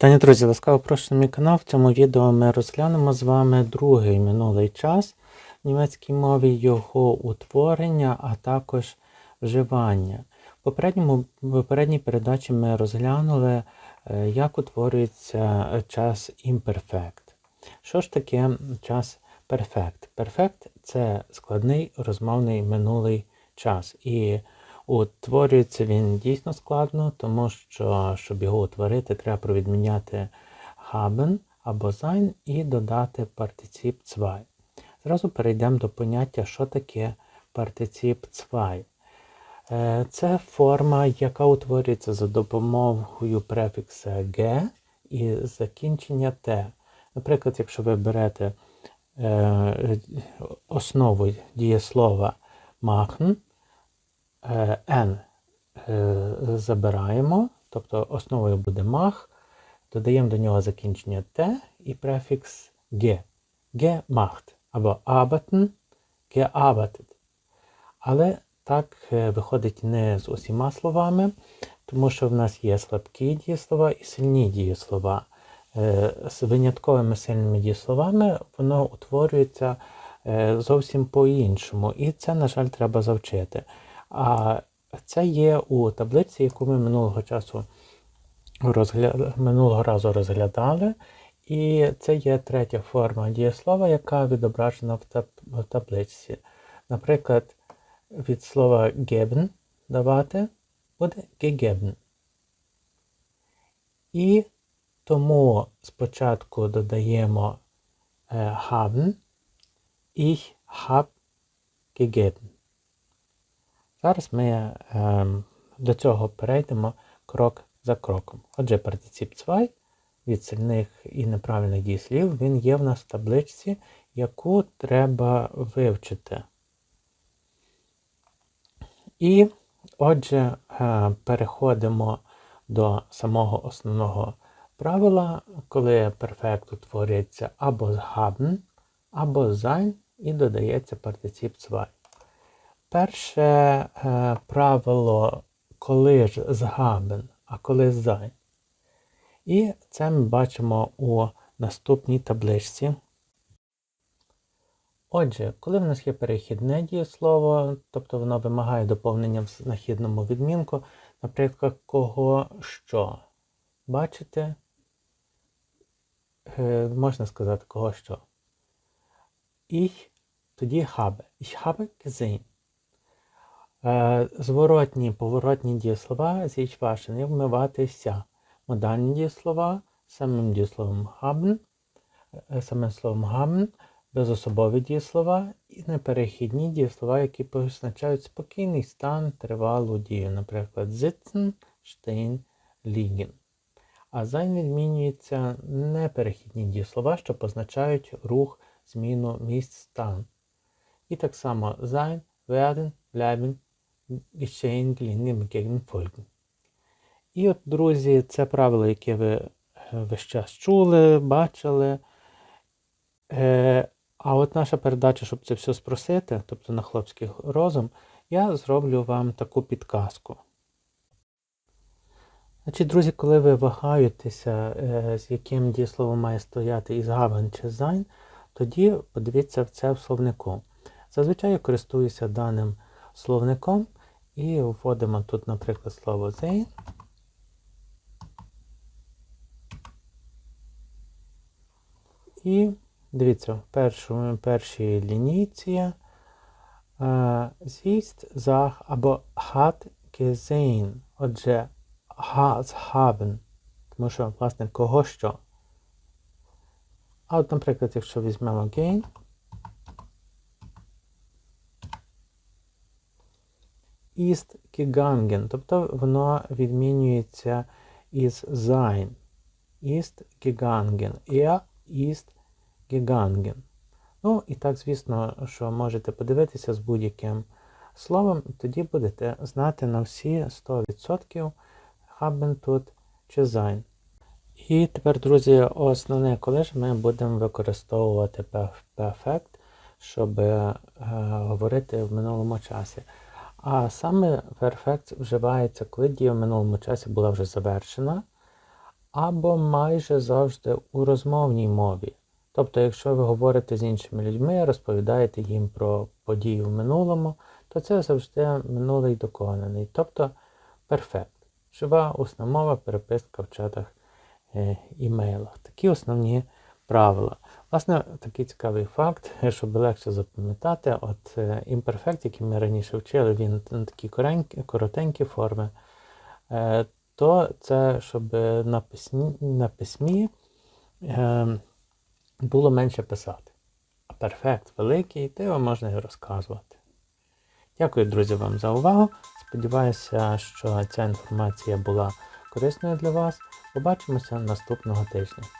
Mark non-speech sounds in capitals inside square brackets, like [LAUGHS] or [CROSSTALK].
Вітання, друзі! Ласкаво прошу мій канал. В цьому відео ми розглянемо з вами другий минулий час в німецькій мові, його утворення, а також вживання. В попередньому, попередній передачі ми розглянули, е, як утворюється час імперфект. Що ж таке час перфект? Перфект це складний розмовний минулий час. І Утворюється він дійсно складно, тому що, щоб його утворити, треба провідміняти haben або sein і додати партицип zwei. Зразу перейдемо до поняття, що таке партицип zwei. Е, Це форма, яка утворюється за допомогою префікса «ge» і закінчення «t». Наприклад, якщо ви берете е, основу дієслова machen, n е, забираємо, тобто основою буде мах, додаємо до нього закінчення Т і префікс. Г macht або arbeiten, gearbeitet. Але так е, виходить не з усіма словами, тому що в нас є слабкі дієслова і сильні дієслова. Е, З винятковими сильними дієсловами воно утворюється е, зовсім по-іншому. І це, на жаль, треба завчити. А це є у таблиці, яку ми минулого часу розгля... минулого разу розглядали. І це є третя форма дієслова, яка відображена в, таб... в таблиці. Наприклад, від слова geben давати буде gegeben. І тому спочатку додаємо е, haben, ich hab gegeben. Зараз ми е, до цього перейдемо крок за кроком. Отже, партицип zwei від сильних і неправильних дієслів, він є в нас в табличці, яку треба вивчити. І отже, е, переходимо до самого основного правила, коли перфект утворюється або з haben, або sein і додається партицип zwei. Перше е, правило, коли ж з haben, а коли з sein. І це ми бачимо у наступній табличці. Отже, коли в нас є перехідне дієслово, тобто воно вимагає доповнення в знахідному відмінку, наприклад, кого що. Бачите? Е, можна сказати кого що. Ich, тоді habe. Ich habe gesehen. Е, Зворотні, поворотні дієслова зічвашені вмиватися. Модальні дієслова самим дієсловом haben, е, самим словом haben, безособові дієслова і неперехідні дієслова, які позначають спокійний стан, тривалу дію, наприклад, sitzen, stehen, liegen. А sein відмінюється неперехідні дієслова, що позначають рух, зміну місць стан. І так само sein, werden, bleiben, begegnen, folgen. І от, друзі, це правило, яке ви е, весь час чули, бачили. Е, а от наша передача, щоб це все спросити, тобто на хлопський розум, я зроблю вам таку підказку. Значить, друзі, коли ви вагаєтеся, е, з яким дієсловом має стояти із гавен чи зайн, тоді подивіться це в словнику. Зазвичай я користуюся даним словником і вводимо тут, наприклад, слово sein. І дивіться, в першу, першій лінійці е, siehst, sag або hat gesehen. Отже, has, haben. Тому що, власне, кого що. А от, наприклад, якщо візьмемо gain, ist gegangen, тобто воно відмінюється із sein. Ist gegangen. Er ist gegangen. Ну, і так, звісно, що можете подивитися з будь-яким словом, тоді будете знати на всі 100% haben тут чи sein. І тепер, друзі, основне, коли ж ми будемо використовувати perfect, щоб е, говорити в минулому часі. А саме perfect вживається, коли дія в минулому часі була вже завершена, або майже завжди у розмовній мові. Тобто, якщо ви говорите з іншими людьми, розповідаєте їм про події в минулому, то це завжди минулий доконаний, тобто перфект. Жива усна мова, переписка в чатах е, імейлах. Такі основні правила. Власне, такий цікавий факт, [LAUGHS] щоб легше запам'ятати, от е, імперфект, який ми раніше вчили, він на такі коротенькі форми, е, то це щоб на письмі, на письмі е, було менше писати. А перфект великий, то його можна і розказувати. Дякую, друзі, вам за увагу. Сподіваюся, що ця інформація була корисною для вас. Побачимося наступного тижня.